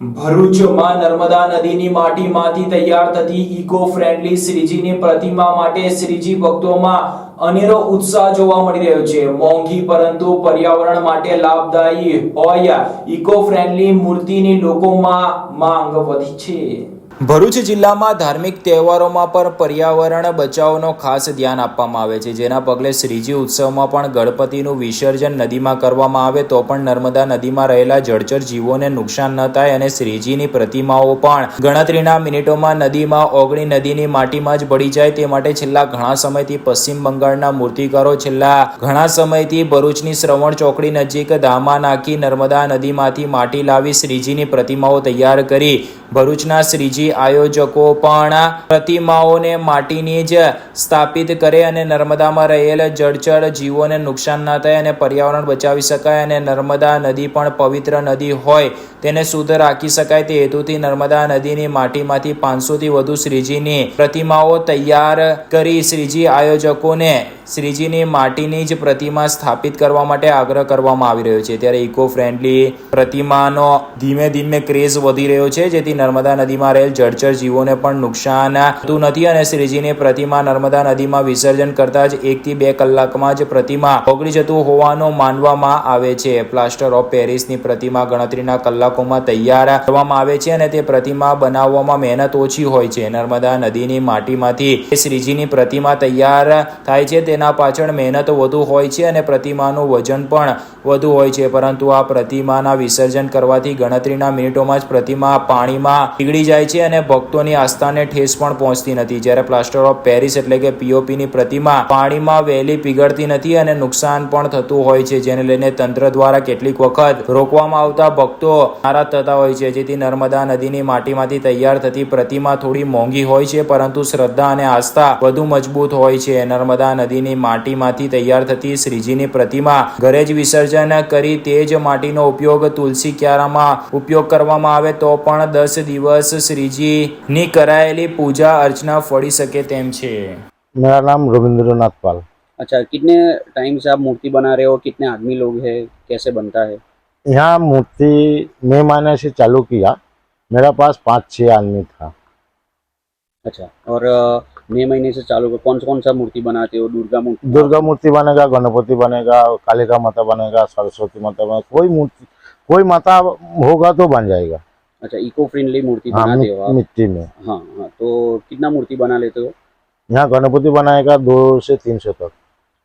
ભરૂચમાં નર્મદા નદીની માટીમાંથી તૈયાર થતી ઇકો ફ્રેન્ડલી શ્રીજીની પ્રતિમા માટે શ્રીજી ભક્તોમાં અનેરો ઉત્સાહ જોવા મળી રહ્યો છે. મોંઘી પરંતુ પર્યાવરણ માટે લાભદાયી હોય ઇકો ફ્રેન્ડલી મૂર્તિની લોકોમાં માંગ વધી છે. ભરૂચ જિલ્લામાં ધાર્મિક તહેવારોમાં પણ પર્યાવરણ બચાવનો ખાસ ધ્યાન આપવામાં આવે છે. જેના પગલે શ્રીજી ઉત્સવમાં પણ ગણપતિનું વિસર્જન નદીમાં કરવામાં આવે તો પણ નર્મદા નદીમાં રહેલા જળચર જીવોને નુકસાન ન થાય અને શ્રીજીની પ્રતિમાઓ પણ ગણતરીના મિનિટોમાં નદીમાં ઓગણી નદીની માટીમાં જ પડી જાય તે માટે છેલ્લા ઘણા સમયથી પશ્ચિમ બંગાળના મૂર્તિકારો છેલ્લા ઘણા સમયથી ભરૂચની શ્રવણ ચોકડી નજીક ધામા નાખી નર્મદા નદીમાંથી માટી લાવી શ્રીજીની પ્રતિમાઓ તૈયાર કરી ભરૂચના શ્રીજી આયોજકો પણ પ્રતિમાઓને માટીની જ સ્થાપિત કરે અને નર્મદામાં રહેલ જળચર જીવોને નુકસાન ના થાય અને પર્યાવરણ બચાવી શકાય અને નર્મદા નદી પણ પવિત્ર નદી હોય તેને શુદ્ધ રાખી શકાય તે હેતુથી નર્મદા નદીની માટીમાંથી પાંચસોથી વધુ શ્રીજીની પ્રતિમાઓ તૈયાર કરી શ્રીજી આયોજકોને શ્રીજીની માટીની જ પ્રતિમા સ્થાપિત કરવા માટે આગ્રહ કરવામાં આવી રહ્યો છે. ત્યારે ઇકો ફ્રેન્ડલી પ્રતિમાનો ધીમે ધીમે ક્રેઝ વધી રહ્યો છે, જેથી નર્મદા નદીમાં રહેલ જળચર જીવોને પણ નુકસાન થતું નથી અને શ્રીજીની પ્રતિમા નર્મદા નદીમાં વિસર્જન કરતા જ એકથી બે કલાકમાં જ પ્રતિમા ઓગળી જતું હોવાનું માનવામાં આવે છે. પ્લાસ્ટર ઓફ પેરિસની પ્રતિમા ગણતરીના કલાકોમાં તૈયાર કરવામાં આવે છે અને તે પ્રતિમા બનાવવામાં મહેનત ઓછી હોય છે. નર્મદા નદીની માટીમાંથી શ્રીજીની પ્રતિમા તૈયાર થાય છે તેના પાછળ મહેનત વધુ હોય છે અને પ્રતિમાનું વજન પણ વધુ હોય છે. પરંતુ આ પ્રતિમાના વિસર્જન કરવાથી ગણતરીના મિનિટોમાં જ પ્રતિમા પાણીમાં પીગળી જાય છે અને ભક્તોની આસ્થાને ઠેસ પણ પહોંચતી નથી. જ્યારે પ્લાસ્ટર ઓફ પેરિસ એટલે કે પીઓપીની પ્રતિમા પાણીમાં વહેલી પીગળતી નથી અને નુકસાન પણ થતું હોય છે, જેને લઈને તંત્ર દ્વારા કેટલીક વખત રોકવામાં આવતા ભક્તો નારાજ થતા હોય છે. જેથી નર્મદા નદીની માટીમાંથી તૈયાર થતી પ્રતિમા થોડી મોંઘી હોય છે, પરંતુ શ્રદ્ધા અને આસ્થા વધુ મજબૂત હોય છે. નર્મદા નદીની માટીમાંથી તૈયાર થતી શ્રીજીની પ્રતિમા ઘરે જ વિસર્જન કરી તે જ માટીનો ઉપયોગ તુલસી ક્યારામાં ઉપયોગ કરવામાં આવે તો પણ દસ દિવસ શ્રીજીની કરાયેલી પૂજા અર્ચના ફળી શકે તેમ છે मेरा नाम रविंद्रनाथ पाल अच्छा कितने टाइम से आप मूर्ति बना रहे हो कितने आदमी लोग हैं कैसे बनता है यहाँ मूर्ति मई महीने से चालू किया मेरा पास पाँच छः आदमी था अच्छा और अ, मई महीने से चालू कौन कौन सा मूर्ति बनाते हो दुर्गा मूर्ति दुर्गा मूर्ति बनेगा गणपति बनेगा कालिका माता बनेगा सरस्वती माता बनेगा कोई मूर्ति कोई माता होगा तो बन जाएगा अच्छा इको फ्रेंडली मूर्ति हाँ बनाते हो मि- आप मिट्टी में हाँ हाँ तो कितना मूर्ति बना लेते हो यहाँ गणपति बनाएगा दो से तीन सौ तक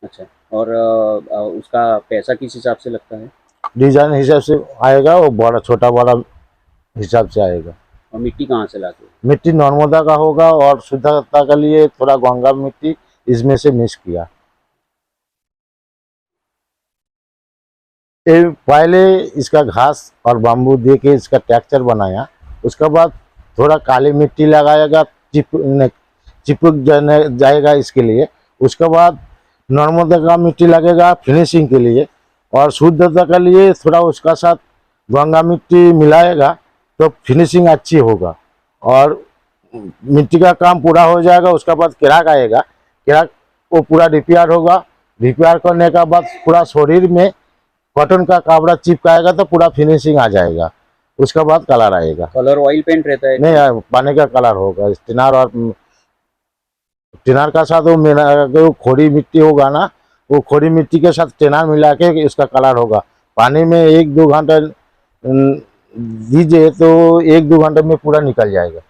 अच्छा और अ, अ, उसका पैसा किस हिसाब से लगता है डिजाइन हिसाब से आएगा वो बड़ा छोटा बड़ा हिसाब से आएगा और मिट्टी कहाँ से लाते हो मिट्टी नर्मदा का होगा और शुद्धता के लिए थोड़ा गंगा मिट्टी इसमें से मिक्स किया ये पहले इसका घास और बाम्बू दे के इसका टेक्चर बनाया। उसके बाद थोड़ा काली मिट्टी लगाएगा, चिप चिपक जाने, जाएगा इसके लिए। उसके बाद नर्मदा का मिट्टी लगेगा फिनिशिंग के लिए। और शुद्धता के लिए थोड़ा उसका साथ गंगा मिट्टी मिलाएगा तो फिनिशिंग अच्छी होगा। और मिट्टी का काम पूरा हो जाएगा, उसके बाद किराक आएगा। किराक वो पूरा रिपेयर होगा। रिपेयर करने के बाद पूरा शरीर में कॉटन का कपड़ा चिपकाएगा तो पूरा फिनिशिंग आ जाएगा। उसके बाद कलर आएगा। कलर ऑयल पेंट रहता है। नहीं पानी का कलर होगा। टिनार और टिनार का साथ वो मिला वो खोड़ी मिट्टी होगा ना वो खोड़ी मिट्टी के साथ टिनार मिला के इसका कलर होगा। पानी में एक दो घंटा दीजिए तो एक दो घंटे में पूरा निकल जाएगा।